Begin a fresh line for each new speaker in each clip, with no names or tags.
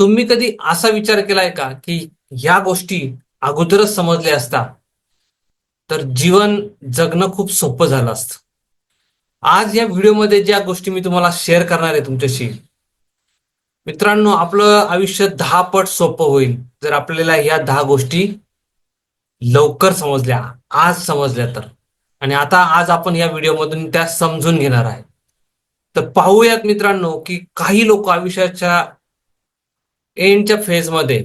तुम्ही कधी असा विचार केलाय का की ह्या गोष्टी अगोदरच समजल्या असता? तर जीवन जगणं खूप सोपं झालं असतं. आज या व्हिडिओमध्ये ज्या गोष्टी मी तुम्हाला शेअर करणार आहे तुमच्याशी मित्रांनो आपलं आयुष्य दहा पट सोपं होईल जर आपल्याला या दहा गोष्टी लवकर समजल्या आज समजल्या तर. आणि आता आज आपण या व्हिडिओमधून त्या समजून घेणार आहे. तर पाहूयात मित्रांनो की काही लोक आयुष्याच्या एंडच्या फेजमध्ये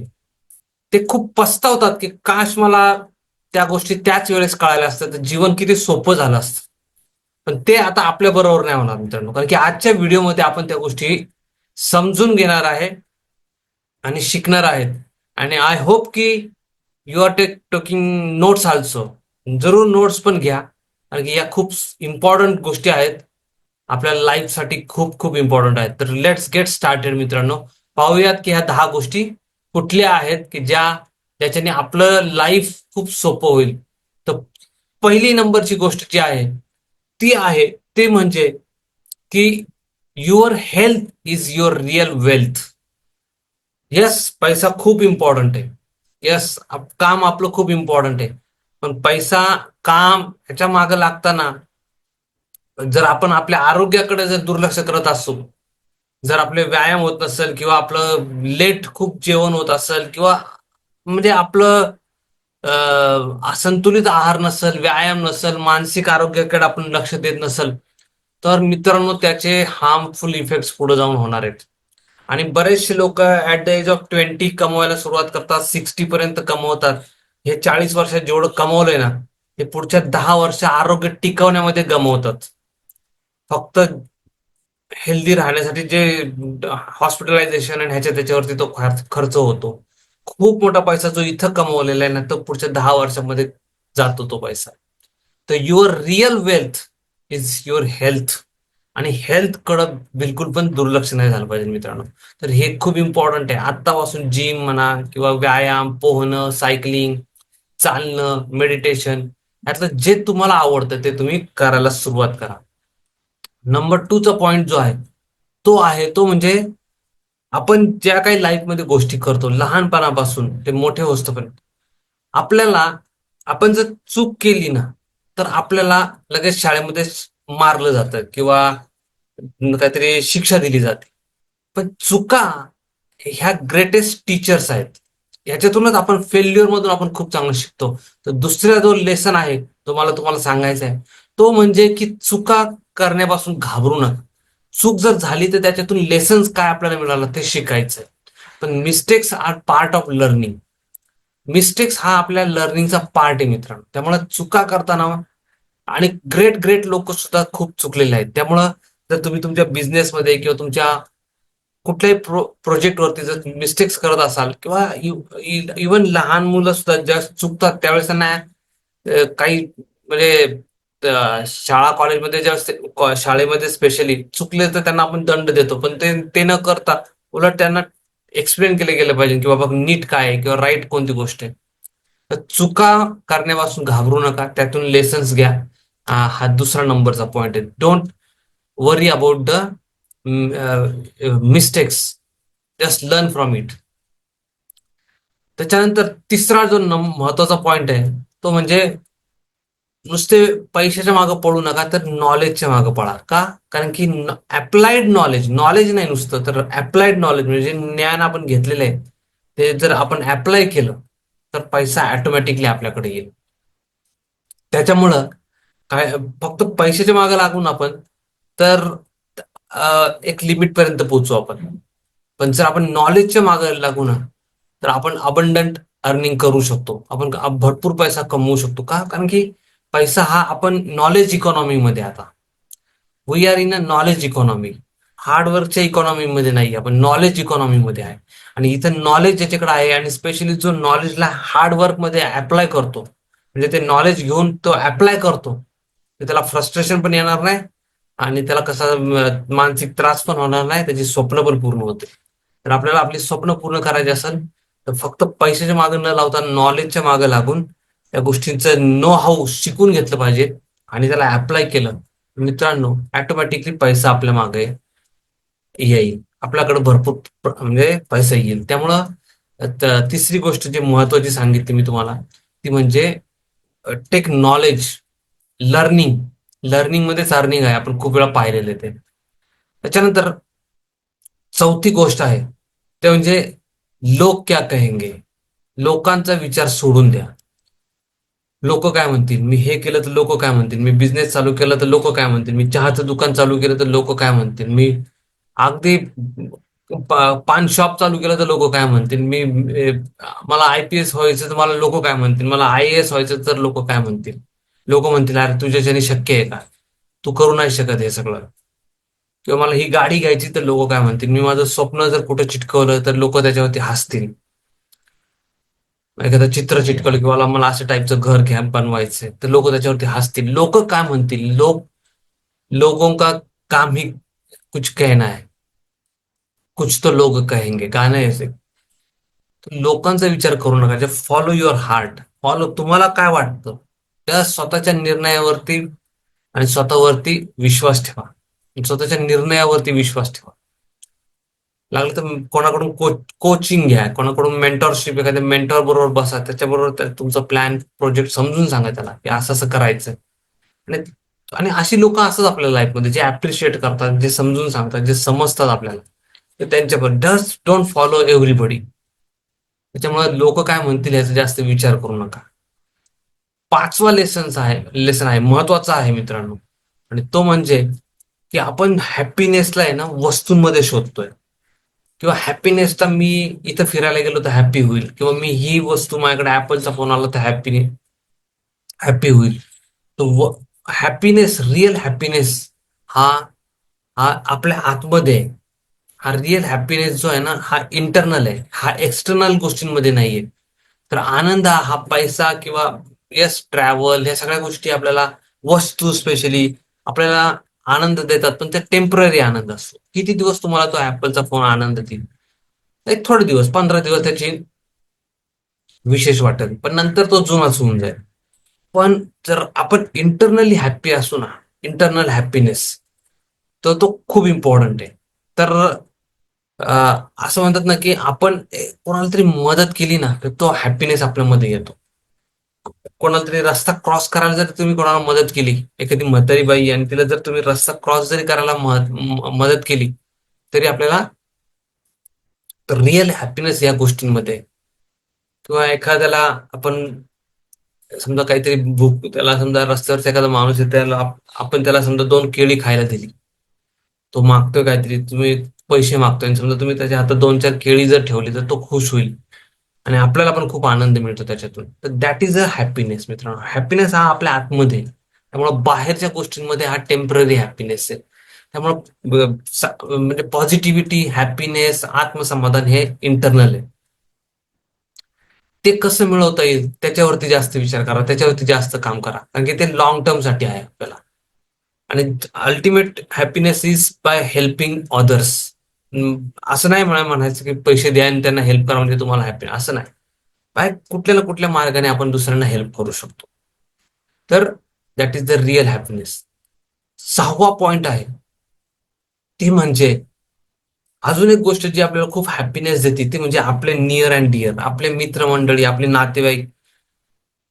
ते खूप पस्तावतात की काश मला त्या गोष्टी त्याच वेळेस कळायला असतं तर जीवन किती सोपं झालं असतं. पण ते आता आपल्या बरोबर नाही होणार मित्रांनो. कारण की आजच्या व्हिडिओमध्ये आपण त्या गोष्टी समजून घेणार आहे आणि शिकणार आहेत. आणि आय होप की you are take taking notes also जरूर नोट्स पण घ्या. कारण की या खूप इम्पॉर्टंट गोष्टी आहेत. आपल्या लाईफसाठी खूप खूप इम्पॉर्टंट आहेत. तर लेट्स गेट स्टार्टेड मित्रांनो. पाहूयात की ह्या दहा गोष्टी कुठल्या आहेत की ज्या ज्याच्याने आपलं लाईफ खूप सोपं होईल. तर पहिली नंबरची गोष्ट जी आहे ती आहे ते म्हणजे की your health is your real wealth yes पैसा खूप इम्पॉर्टंट आहे. येस काम आपलं खूप इम्पॉर्टंट आहे. पण पैसा काम ह्याच्या मागं लागताना जर आपण आपल्या आरोग्याकडे जर दुर्लक्ष करत असू जर आपले व्यायाम होत नसेल किंवा आपलं लेट खूप जेवण होत असेल किंवा म्हणजे आपलं असंतुलित आहार नसेल व्यायाम नसेल मानसिक आरोग्याकडे आपण लक्ष देत नसेल तर मित्रांनो त्याचे हार्मफुल इफेक्ट्स पुढे जाऊन होणार आहेत. आणि बरेचसे लोक at the age of twenty कमवायला सुरुवात करतात सिक्स्टी पर्यंत कमवतात. हे चाळीस वर्षात जेवढं कमवलंय ना हे पुढच्या दहा वर्ष आरोग्य टिकवण्यामध्ये गमवतात. फक्त हेल्दी राहण्यासाठी जे हॉस्पिटलायझेशन आणि ह्याच्या त्याच्यावरती तो खर्च होतो. खूप मोठा पैसा जो इथं कमवलेला आहे ना तो पुढच्या दहा वर्षामध्ये जातो तो पैसा. तर your real wealth is your health आणि हेल्थ कडं बिलकुल पण दुर्लक्ष नाही झालं पाहिजे मित्रांनो. तर हे खूप इम्पॉर्टंट आहे. आतापासून जिम म्हणा किंवा व्यायाम पोहणं सायकलिंग चालणं मेडिटेशन यातलं जे तुम्हाला आवडतं ते तुम्ही करायला सुरुवात करा. नंबर टूचा पॉइंट जो आहे तो आहे तो म्हणजे आपण ज्या काही लाईफमध्ये गोष्टी करतो लहानपणापासून ते मोठे होस्तपर्यंत आपल्याला आपण जर चूक केली ना तर आपल्याला लगेच शाळेमध्ये मारलं जातं किंवा काहीतरी शिक्षा दिली जाते. पण चुका ह्या ग्रेटेस्ट टीचर्स आहेत. याच्यातूनच आपण फेल्युअर मधून आपण खूप चांगलं शिकतो. तर दुसरा जो लेसन आहे तो मला तुम्हाला सांगायचा आहे. तो म्हणजे की चुका करण्यापासून घाबरू नका. चूक जर झाली तर त्याच्यातून लेसन्स काय आपल्याला मिळालं ते शिकायचं पण mistakes are part of learning mistakes हा आपल्या लर्निंगचा पार्ट आहे मित्रांनो. त्यामुळे चुका करताना आणि ग्रेट ग्रेट लोक सुद्धा खूप चुकलेले आहेत. त्यामुळं जर तुम्ही तुमच्या बिझनेसमध्ये किंवा तुमच्या कुठल्याही प्रो प्रोजेक्टवरती जर मिस्टेक्स करत असाल किंवा इवन लहान मुलं सुद्धा ज्या चुकतात त्यावेळेस त्यांना काही म्हणजे शाळा कॉलेजमध्ये ज्या शाळेमध्ये स्पेशली चुकले तर त्यांना आपण दंड देतो पण ते ते न करता उलट त्यांना एक्सप्लेन केले गेलं पाहिजे की बाबा नीट काय आहे किंवा राईट कोणती गोष्ट आहे. तर चुका करण्यापासून घाबरू नका त्यातून लेसन्स घ्या. हा दुसरा नंबरचा पॉइंट आहे. Don't worry about the mistakes just learn from it त्याच्यानंतर तिसरा जो महत्त्वाचा पॉइंट आहे तो म्हणजे नुसते पैशाच्या मागे पडू नका तर नॉलेजच्या मागे पळा का? कारण की अप्लाइड नॉलेज नॉलेज नाही नुसतं तर अप्लाइड नॉलेज म्हणजे जे ज्ञान आपण घेतलेलं आहे ते जर आपण अप्लाय केलं तर पैसा ऑटोमॅटिकली आपल्याकडे येईल. त्याच्यामुळं काय फक्त पैशाच्या मागे लागून आपण तर एक लिमिट पर्यंत पोहोचू आपण. पण जर आपण नॉलेजच्या मागे लागू ना तर आपण अबंडंट अर्निंग करू शकतो. आपण भरपूर पैसा कमवू शकतो. का? कारण की पैसा हा आपण नॉलेज इकॉनॉमी मध्ये आता. We are in a knowledge economy हार्डवर्कच्या economy मध्ये नाही आपण नॉलेज इकॉनॉमी मध्ये आहे. आणि इथं नॉलेज ज्याच्याकडे आहे आणि स्पेशली जो नॉलेजला हार्डवर्कमध्ये अप्लाय करतो म्हणजे ते नॉलेज घेऊन तो अप्लाय करतो त्याला फ्रस्ट्रेशन पण येणार नाही आणि त्याला कसा मानसिक त्रास पण होणार नाही त्याची स्वप्न पण पूर्ण होते. तर आपल्याला आपली स्वप्न पूर्ण करायची असेल तर फक्त पैशाच्या मागे न लावता नॉलेजच्या मागे लागून या गोष्टींचं नो हाऊ शिकून घेतलं पाहिजे आणि त्याला अप्लाय केलं. मित्रांनो ऑटोमॅटिकली पैसा आपल्या मागे येईल. आपल्याकडे भरपूर म्हणजे पैसा येईल. त्यामुळं तिसरी गोष्ट जी महत्वाची सांगितली मी तुम्हाला ती म्हणजे टेक नॉलेज लर्निंग लर्निंग मध्येच अर्निंग आहे. आपण खूप वेळा पाहिलेले ते. त्याच्यानंतर चौथी गोष्ट आहे. ते म्हणजे लोक क्या कहेंगे? लोकांचा विचार सोडून द्या. लोक काय म्हणतील? मी हे केलं तर लोक काय म्हणतील? मी बिझनेस चालू केलं तर लोक काय म्हणतील? मी चहाचं दुकान चालू केलं तर लोक काय म्हणतील? मी अगदी पान शॉप चालू केलं तर लोक काय म्हणतील? मी मला आय पी एस व्हायचं तर मला लोक काय म्हणतील? मला आय एस व्हायचं तर लोक काय म्हणतील? लोक म्हणतील अरे तुझ्याच्याने शक्य आहे का? तू करू नाही शकत हे सगळं. किंवा मला ही गाडी घ्यायची तर लोक काय म्हणतील? मी माझं स्वप्न जर कुठं चिटकवलं तर लोक त्याच्यावरती हसतील. एखादं चित्र चिटकवलं किंवा मला- मला असं टाईपचं घर घ्या बनवायचंय. तर लोक त्याच्यावरती हसतील. लोक काय म्हणतील? लोक लोगों का काम ही कुछ कहना है. कुछ तो लोग कहेंगे. गाणं आहे लोकांचा विचार करू नका. जे फॉलो युअर हार्ट फॉलो तुम्हाला काय वाटतं? त्या स्वतःच्या निर्णयावरती आणि स्वतःवरती विश्वास ठेवा. स्वतःच्या निर्णयावरती विश्वास ठेवा. लागलं तर कोणाकडून कोचिंग घ्या कोणाकडून मेंटॉरशिप एखाद्या मेंटॉर बरोबर बसा त्याच्याबरोबर तुमचा प्लॅन प्रोजेक्ट समजून सांगा त्याला की असं असं करायचं आणि आणि अशी लोक असतात आपल्या लाईफमध्ये जे अप्रिशिएट करतात जे समजून सांगतात जे समजतात आपल्याला. ते त्यांच्याबरोबर डस्ट डोंट फॉलो एव्हरीबडी त्याच्यामुळे लोक काय म्हणतील याचा जास्त विचार करू नका. पाचवा लेसन आहे लेसन आहे महत्त्वाचा आहे मित्रांनो. आणि तो म्हणजे की आपण हॅपीनेसला आहे ना वस्तूंमध्ये शोधतोय. किंवा हॅपीनेसचा मी इथं फिरायला गेलो तर हॅपी होईल. किंवा मी ही वस्तू माझ्याकडे ऍपलचा फोन आला तर हॅपी हॅपी होईल. तो हॅपीनेस रिअल हॅपीनेस हा हा आपल्या आतमध्ये आहे. हा रिअल हॅपीनेस जो आहे ना हा इंटरनल आहे. हा एक्सटर्नल गोष्टींमध्ये नाहीये. तर आनंद हा पैसा किंवा यस ट्रॅव्हल ह्या सगळ्या गोष्टी आपल्याला वस्तू स्पेशली आपल्याला आनंद देतात पण ते टेंपररी आनंद असतो. किती दिवस तुम्हाला तो ऍपलचा फोन आनंद देईल? एक थोडे दिवस पंधरा दिवस त्याची विशेष वाटेल पण नंतर तो जुनाच होऊन जाईल. पण जर आपण इंटरनली हॅप्पी असू ना इंटरनल हॅपीनेस तर तो खूप इम्पॉर्टंट आहे. तर असं म्हणतात ना की आपण कोणाला तरी मदत केली ना तर तो हॅपीनेस आपल्यामध्ये येतो. कोणाला तरी रस्ता क्रॉस करायला जर तुम्ही कोणाला मदत केली एखादी म्हातारी बाई आणि तिला जर तुम्ही रस्ता क्रॉस जरी करायला मदत केली तरी आपल्याला रिअल हॅपीनेस या गोष्टींमध्ये. किंवा एखाद्याला आपण समजा काहीतरी भूक त्याला समजा रस्त्यावरचा एखादा माणूस आहे त्याला आपण त्याला समजा दोन केळी खायला दिली. तो मागतोय काहीतरी तुम्ही पैसे मागतोय आणि समजा तुम्ही त्याच्या हातात दोन चार केळी जर ठेवली तर तो खुश होईल. आणि आपल्याला पण खूप आनंद मिळतो त्याच्यातून. तर दॅट इज अ हॅपीनेस मित्रांनो. हॅपीनेस हा आपल्या आतमध्ये त्यामुळे बाहेरच्या गोष्टींमध्ये हा टेंपररी हॅपीनेस आहे. त्यामुळे म्हणजे पॉझिटिव्हिटी हॅपीनेस आत्मसमाधान हे इंटरनल आहे. ते कसं मिळवता येईल त्याच्यावरती जास्त विचार करा. त्याच्यावरती जास्त काम करा. कारण की ते लॉंग टर्मसाठी आहे आपल्याला. आणि ultimate happiness is by helping others असं नाही मला म्हणायचं की पैसे द्या आणि त्यांना हेल्प करा म्हणजे तुम्हाला हॅपी असं नाही. बाय कुठल्या ना कुठल्या मार्गाने आपण दुसऱ्यांना हेल्प करू शकतो. तर that is the real happiness सहावा पॉइंट आहे. ती म्हणजे अजून एक गोष्ट जी आपल्याला खूप हॅपीनेस देते ती म्हणजे आपले नियर अँड डिअर आपले मित्रमंडळी आपले नातेवाईक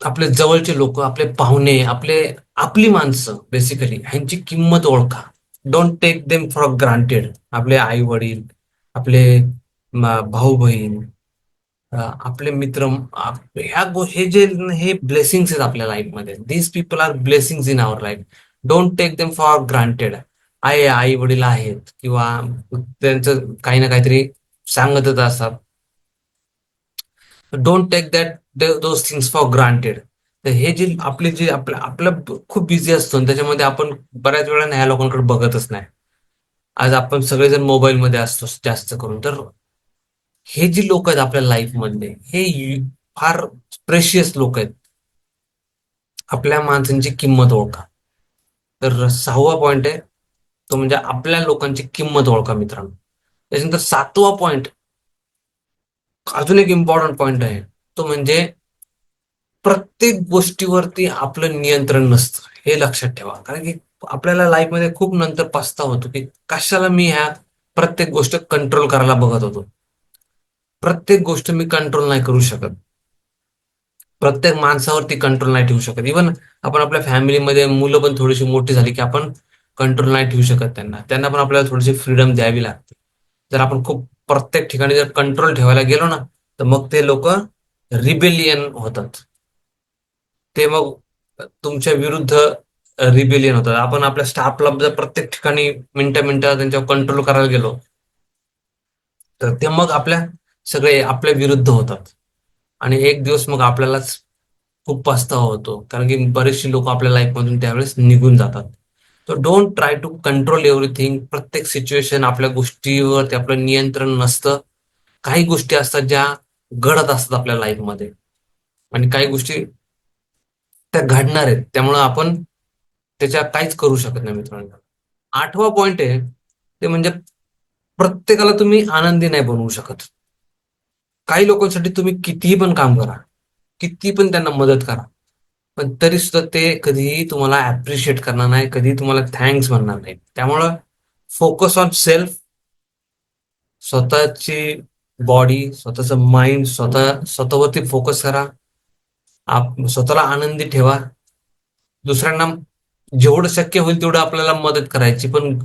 आपले जवळचे लोक आपले पाहुणे आपले आपली माणसं बेसिकली ह्यांची किंमत ओळखा. Don't take them for granted आपले आई वडील आपले भाऊ बहीण आपले मित्र ह्या हे जे हे ब्लेसिंग्स आहेत आपल्या लाईफमध्ये these people are blessings in our life don't take them for granted आहे आई वडील आहेत किंवा त्यांचं काही ना काहीतरी सांगतच असतात. Don't take that those things for granted तर हे जे आपले जे आपलं आपलं खूप बिझी असतो आणि त्याच्यामध्ये आपण बऱ्याच वेळा ह्या लोकांकडे बघतच नाही. आज आपण सगळेजण मोबाईलमध्ये असतो जास्त करून. तर हे जी लोक आहेत आपल्या लाईफ मधले हे फार प्रेशियस लोक आहेत. आपल्या माणसांची किंमत ओळखा. तर सहावा पॉइंट आहे तो म्हणजे आपल्या लोकांची किंमत ओळखा मित्रांनो. त्याच्यानंतर सातवा पॉइंट अजून एक इम्पॉर्टंट पॉइंट आहे तो म्हणजे प्रत्येक गोष्टीवरती आपलं नियंत्रण नसतं. हे लक्षात ठेवा. कारण की आपल्याला लाईफमध्ये खूप नंतर पस्ताव होतो की कशाला मी ह्या प्रत्येक गोष्ट कंट्रोल करायला बघत होतो? प्रत्येक गोष्ट मी कंट्रोल नाही करू शकत. प्रत्येक माणसावरती कंट्रोल नाही ठेवू शकत. इवन आपण आपल्या फॅमिलीमध्ये मुलं पण थोडीशी मोठी झाली की आपण कंट्रोल नाही ठेवू शकत त्यांना. त्यांना पण आपल्याला थोडीशी फ्रीडम द्यावी लागते. जर आपण खूप प्रत्येक ठिकाणी जर कंट्रोल ठेवायला गेलो ना तर मग ते लोक रिबेलियन होतात. ते मग तुमच्या विरुद्ध रिबेलियन होतात. आपण आपल्या स्टाफला जर प्रत्येक ठिकाणी मिनटा मिनिटं त्यांच्यावर कंट्रोल करायला गेलो तर ते मग आपल्या सगळे आपल्या विरुद्ध होतात. आणि एक दिवस मग आपल्यालाच खूप पस्तावा होतो. कारण की बरेचशी लोक आपल्या लाईफमधून त्यावेळेस निघून जातात. तर don't try to control everything प्रत्येक सिच्युएशन आपल्या गोष्टीवर ते आपलं नियंत्रण नसतं. काही गोष्टी असतात ज्या घडत असतात आपल्या लाईफमध्ये आणि काही गोष्टी त्या घडणार आहेत. त्यामुळं आपण त्याच्या काहीच करू शकत नाही मित्रांनो. आठवा पॉइंट आहे ते म्हणजे प्रत्येकाला तुम्ही आनंदी नाही बनवू शकत. काही लोकांसाठी तुम्ही कितीही पण काम करा किती पण त्यांना मदत करा पण तरी सुद्धा ते कधीही तुम्हाला ऍप्रिशिएट करणार नाही कधीही तुम्हाला थँक्स म्हणणार नाही. त्यामुळं फोकस ऑन सेल्फ स्वतःची बॉडी स्वतःचं माइंड स्वतः स्वतःवरती फोकस करा. आप स्वतःला आनंदी ठेवा. दुसऱ्यांना जेवढं शक्य होईल तेवढं आपल्याला मदत करायची. पण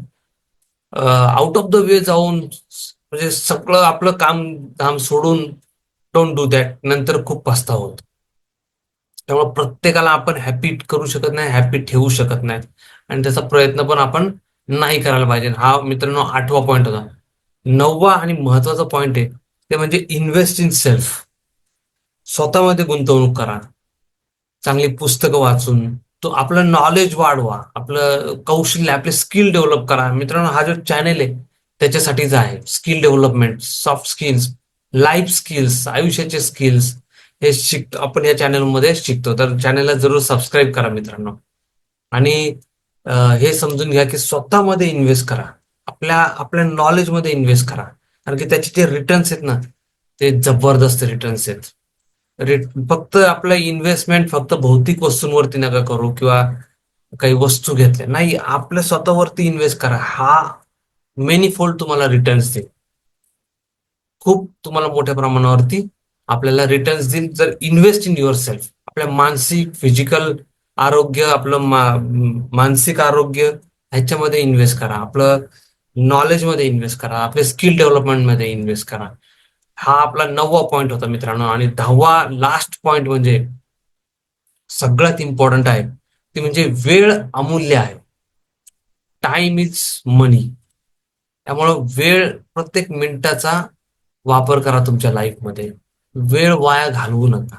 आउट ऑफ द वे जाऊन म्हणजे सगळं आपलं काम धाम सोडून डोंट डू दॅट नंतर खूप पस्ता होतो. त्यामुळे प्रत्येकाला आपण हॅपी करू शकत नाही हॅपी ठेवू शकत नाही. आणि त्याचा प्रयत्न पण आपण नाही करायला पाहिजे. हा मित्रांनो आठवा पॉईंट होता. नववा आणि महत्त्वाचा पॉईंट आहे ते म्हणजे इन्व्हेस्ट इन सेल्फ स्वतःमध्ये गुंतवणूक करा. चांगली पुस्तकं वाचून तो आपलं नॉलेज वाढवा. आपलं कौशल्य आपले स्किल डेव्हलप करा. मित्रांनो हा जो चॅनेल आहे त्याच्यासाठीच आहे. Skill development soft skills life skills आयुष्याचे स्किल्स हे शिक आपण या चॅनलमध्ये शिकतो. तर चॅनलला जरूर सबस्क्राईब करा मित्रांनो. आणि हे समजून घ्या की स्वतःमध्ये इन्व्हेस्ट करा. आपल्या आपल्या नॉलेजमध्ये इन्व्हेस्ट करा. कारण की त्याचे जे रिटर्न्स आहेत ना ते जबरदस्त रिटर्न्स आहेत. फक्त आपलं इन्व्हेस्टमेंट फक्त भौतिक वस्तूंवरती नका करू किंवा काही वस्तू घेतल्या. नाही आपल्या स्वतःवरती इन्व्हेस्ट करा. हा मेनी फोल्ड तुम्हाला रिटर्न्स देईल. खूप तुम्हाला मोठ्या प्रमाणावरती आपल्याला रिटर्न्स देईल जर इन्व्हेस्ट इन युअर सेल्फ आपल्या मानसिक फिजिकल आरोग्य आपलं मा मानसिक आरोग्य ह्याच्यामध्ये इन्व्हेस्ट करा. आपलं नॉलेजमध्ये इन्व्हेस्ट करा. आपल्या स्किल डेव्हलपमेंटमध्ये इन्व्हेस्ट करा. हा आपला नववा पॉईंट होता मित्रांनो. आणि दहावा लास्ट पॉइंट म्हणजे सगळ्यात इम्पॉर्टंट आहे. ते म्हणजे वेळ अमूल्य आहे. टाइम इज मनी त्यामुळं वेळ प्रत्येक मिनिटाचा वापर करा तुमच्या लाईफमध्ये वेळ वाया घालवू नका.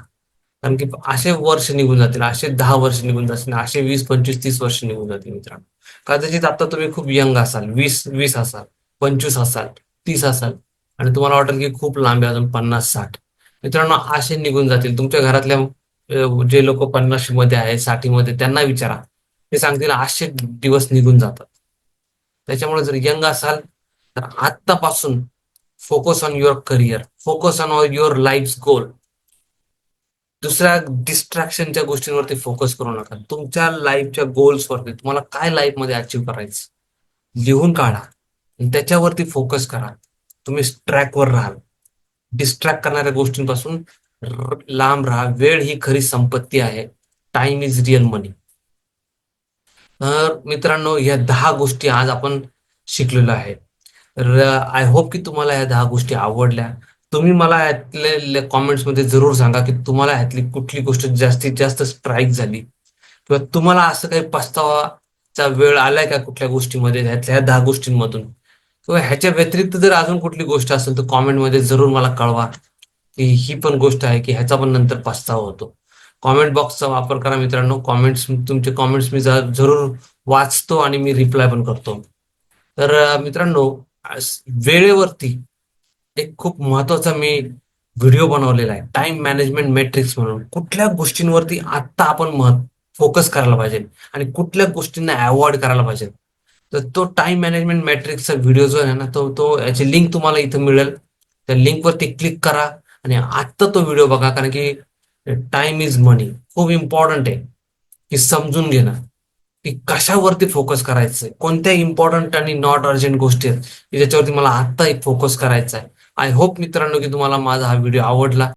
कारण की असे वर्ष निघून जातील असे दहा वर्ष निघून जातील असे वीस पंचवीस तीस वर्ष निघून जातील मित्रांनो. कदाचित आता तुम्ही खूप यंग असाल वीस वीस असाल पंचवीस असाल तीस असाल. आणि तुम्हाला वाटेल की खूप लांब आहे अजून पन्नास साठ. मित्रांनो असे निघून जातील. तुमच्या घरातल्या जे लोक पन्नाशी मध्ये आहे साठी मध्ये त्यांना विचारा. ते सांगतील असे दिवस निघून जातात. त्याच्यामुळे जर यंग असाल तर आत्तापासून focus on your career focus on your life goal दुसऱ्या डिस्ट्रॅक्शनच्या गोष्टींवरती फोकस करू नका. तुमच्या लाईफच्या गोल्सवरती तुम्हाला काय लाईफमध्ये अचीव्ह करायचं लिहून काढा. त्याच्यावरती फोकस करा. तुम्ही ट्रॅकवर राहाल. डिस्ट्रॅक्ट करणाऱ्या गोष्टींपासून लांब राहा. वेळ ही खरी संपत्ती आहे. टाइम इज रिअल मनी तर मित्रांनो या दहा गोष्टी आज आपण शिकलेलो आहे. आय होप की तुम्हाला या दहा गोष्टी आवडल्या. तुम्ही मला यातल्या कॉमेंट्समध्ये जरूर सांगा की तुम्हाला ह्यातली कुठली गोष्ट जास्तीत जास्त स्ट्राईक झाली. किंवा तुम्हाला असं काही पस्तावाचा वेळ आलाय का कुठल्या गोष्टीमध्ये? ह्यातल्या दहा गोष्टींमधून. ह्याच्या व्यतिरिक्त जर अजून कुठली गोष्ट असेल तर कॉमेंटमध्ये जरूर मला कळवा. की ही पण गोष्ट आहे की ह्याचा पण नंतर पस्तावा होतो. कॉमेंट बॉक्सचा वापर करा मित्रांनो. कॉमेंट्स तुमचे कॉमेंट्स मी जरूर वाचतो आणि मी रिप्लाय पण करतो. तर मित्रांनो वेळेवरती एक खूप महत्त्वाचा मी व्हिडिओ बनवलेला आहे. टाइम मॅनेजमेंट मेट्रिक्स म्हणून. कुठल्या गोष्टींवरती आत्ता आपण फोकस करायला पाहिजे आणि कुठल्या गोष्टींना अवॉइड करायला पाहिजे? तर तो टाइम मॅनेजमेंट मॅट्रिक्सचा व्हिडिओ जो आहे ना तो तो याची लिंक तुम्हाला इथं मिळेल. त्या लिंकवरती क्लिक करा आणि आत्ता तो व्हिडिओ बघा कारण की टाइम इज मनी खूप इम्पॉर्टंट आहे की समजून घेणं. की कशावरती फोकस करायचंय? कोणत्या इम्पॉर्टंट आणि नॉट अर्जंट गोष्टी आहेत? की ज्याच्यावरती मला आत्ता एक फोकस करायचा आहे आय होप मित्रांनो की तुम्हाला माझा हा व्हिडिओ आवडला.